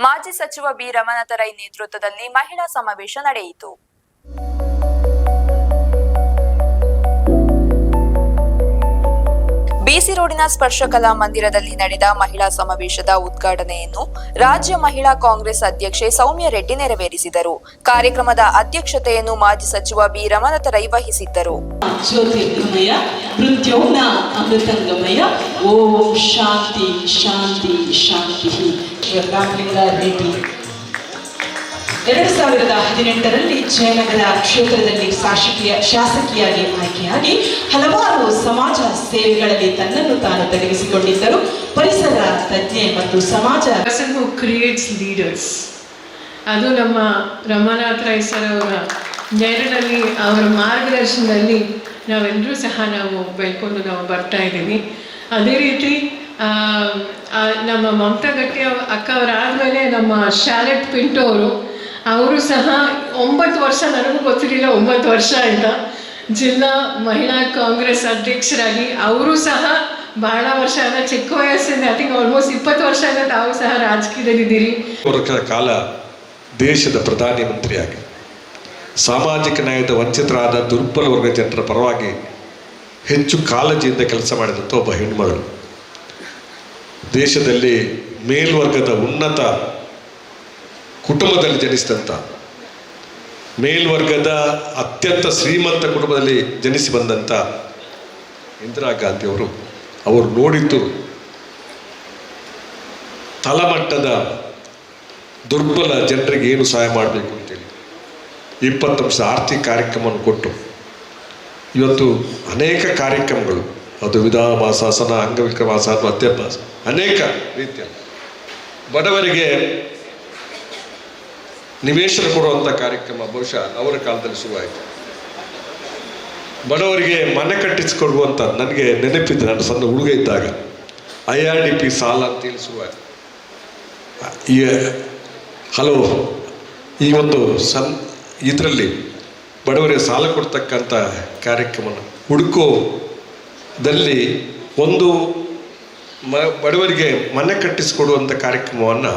ಮಾಜಿ ಸಚಿವ ಬಿ ರಮನಾಥ ರೈ ನೇತೃತ್ವದಲ್ಲಿ ಮಹಿಳಾ ಸಮಾವೇಶ ನಡೆಯಿತು. ಬಿಸಿ ರೋಡಿನ ಸ್ಪರ್ಶ ಕಲಾ ಮಂದಿರದಲ್ಲಿ ನಡೆದ ಮಹಿಳಾ ಸಮಾವೇಶದ ಉದ್ಘಾಟನೆಯನ್ನು ರಾಜ್ಯ ಮಹಿಳಾ ಕಾಂಗ್ರೆಸ್ ಅಧ್ಯಕ್ಷೆ ಸೌಮ್ಯ ರೆಡ್ಡಿ ನೆರವೇರಿಸಿದರು. ಕಾರ್ಯಕ್ರಮದ ಅಧ್ಯಕ್ಷತೆಯನ್ನು ಮಾಜಿ ಸಚಿವ ಬಿ ರೈ ವಹಿಸಿದ್ದರು. ಶಾಂತಿ ಶಾಂತಿ ಎರಡು ಸಾವಿರದ ಹದಿನೆಂಟರಲ್ಲಿ ಜಯನಗರ ಕ್ಷೇತ್ರದಲ್ಲಿ ಶಾಸಕೀಯ, ಶಾಸಕಿಯಾಗಿ ಆಯ್ಕೆಯಾಗಿ ಹಲವಾರು ಸಮಾಜ ಸೇವೆಗಳಲ್ಲಿ ತನ್ನನ್ನು ತಾನು ತೊಡಗಿಸಿಕೊಂಡಿದ್ದರು. ಪರಿಸರ ತಜ್ಞೆ ಮತ್ತು ಸಮಾಜ ಕ್ರಿಯೇಟ್ಸ್ ಲೀಡರ್ಸ್ ಅದು ನಮ್ಮ ರಮಾನಾಥ್ ರೈ ಸರ್ ಅವರ ನೆರಳಲ್ಲಿ, ಅವರ ಮಾರ್ಗದರ್ಶನದಲ್ಲಿ ನಾವೆಲ್ಲರೂ ಸಹ ನಾವು ಬೆಳ್ಕೊಂಡು ನಾವು ಬರ್ತಾ ಇದ್ದೀವಿ. ಅದೇ ರೀತಿ ನಮ್ಮ ಮಮತಾ ಗಟ್ಟಿ ಅಕ್ಕ ಅವರಾದಮೇಲೆ ನಮ್ಮ ಶಾಲೆಟ್ ಪಿಂಟು ಅವರು ಅವರು ಸಹ ಒಂಬತ್ತು ವರ್ಷ, ನನಗೂ ಗೊತ್ತಿರಲಿಲ್ಲ ಒಂಬತ್ತು ವರ್ಷ ಅಂತ. ಜಿಲ್ಲಾ ಮಹಿಳಾ ಕಾಂಗ್ರೆಸ್ ಅಧ್ಯಕ್ಷರಾಗಿ ಅವರು ಸಹ ಬಹಳ ವರ್ಷ ಆದ ಚಿಕ್ಕ ವಯಸ್ಸಿಂದ ಐ ಥಿಂಕ್ ಆಲ್ಮೋಸ್ಟ್ ಇಪ್ಪತ್ತು ವರ್ಷ ವರ್ಷದಿಂದ ತಾವು ಸಹ ರಾಜಕೀಯದಲ್ಲಿದ್ದೀರಿ ವರ್ಷಗಳ ಕಾಲ ದೇಶದ ಪ್ರಧಾನಿ ಮಂತ್ರಿಯಾಗಿ. ಸಾಮಾಜಿಕ ನ್ಯಾಯದ ವಂಚಿತರಾದ ದುರ್ಬಲ ವರ್ಗ ಜನರ ಪರವಾಗಿ ಹೆಚ್ಚು ಕಾಳಜಿಯಿಂದ ಕೆಲಸ ಮಾಡಿದಂಥ ಒಬ್ಬ ಹೆಣ್ಮಗಳು ದೇಶದಲ್ಲಿ ಮೇಲ್ವರ್ಗದ ಉನ್ನತ ಕುಟುಂಬದಲ್ಲಿ ಜನಿಸಿದಂಥ ಮೇಲ್ವರ್ಗದ ಅತ್ಯಂತ ಶ್ರೀಮಂತ ಕುಟುಂಬದಲ್ಲಿ ಜನಿಸಿ ಬಂದಂಥ ಇಂದಿರಾ ಗಾಂಧಿಯವರು ಅವರು ನೋಡಿದ್ದು ತಳಮಟ್ಟದ ದುರ್ಬಲ ಜನರಿಗೆ ಏನು ಸಹಾಯ ಮಾಡಬೇಕು ಅಂತೇಳಿ. ಇಪ್ಪತ್ತು ವರ್ಷ ಆರ್ಥಿಕ ಕಾರ್ಯಕ್ರಮವನ್ನು ಕೊಟ್ಟು, ಇವತ್ತು ಅನೇಕ ಕಾರ್ಯಕ್ರಮಗಳು, ಅದು ವಿಧಾನವಾಸಾಸನ ಅಂಗವಿಕ್ರಮಾಸ ಅಥವಾ ಅತ್ಯಭ್ಯಾಸ ಅನೇಕ ರೀತಿಯ ಬಡವರಿಗೆ ನಿವೇಶನ ಕೊಡುವಂಥ ಕಾರ್ಯಕ್ರಮ ಬಹುಶಃ ಅವರ ಕಾಲದಲ್ಲಿ ಶುರುವಾಯಿತು. ಬಡವರಿಗೆ ಮನೆ ಕಟ್ಟಿಸಿಕೊಡುವಂಥ ನನಗೆ ನೆನಪಿದೆ, ನನ್ನ ಸಣ್ಣ ಹುಡುಗ ಇದ್ದಾಗ. ಐ ಆರ್ ಡಿ ಪಿ ಸಾಲ ಅಂತೇಳಿ ಶುರುವಾಯಿತು. ಈ ಹಲವು ಈ ಒಂದು ಸನ್ ಇದರಲ್ಲಿ ಬಡವರಿಗೆ ಸಾಲ ಕೊಡ್ತಕ್ಕಂಥ ಕಾರ್ಯಕ್ರಮ ಹುಡುಕೋದಲ್ಲಿ ಒಂದು ಮ, ಬಡವರಿಗೆ ಮನೆ ಕಟ್ಟಿಸಿಕೊಡುವಂಥ ಕಾರ್ಯಕ್ರಮವನ್ನು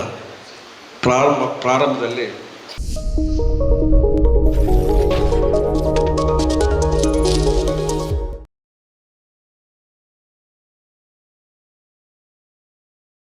ಪ್ರಾರಂಭ, ಪ್ರಾರಂಭದಲ್ಲಿ あ。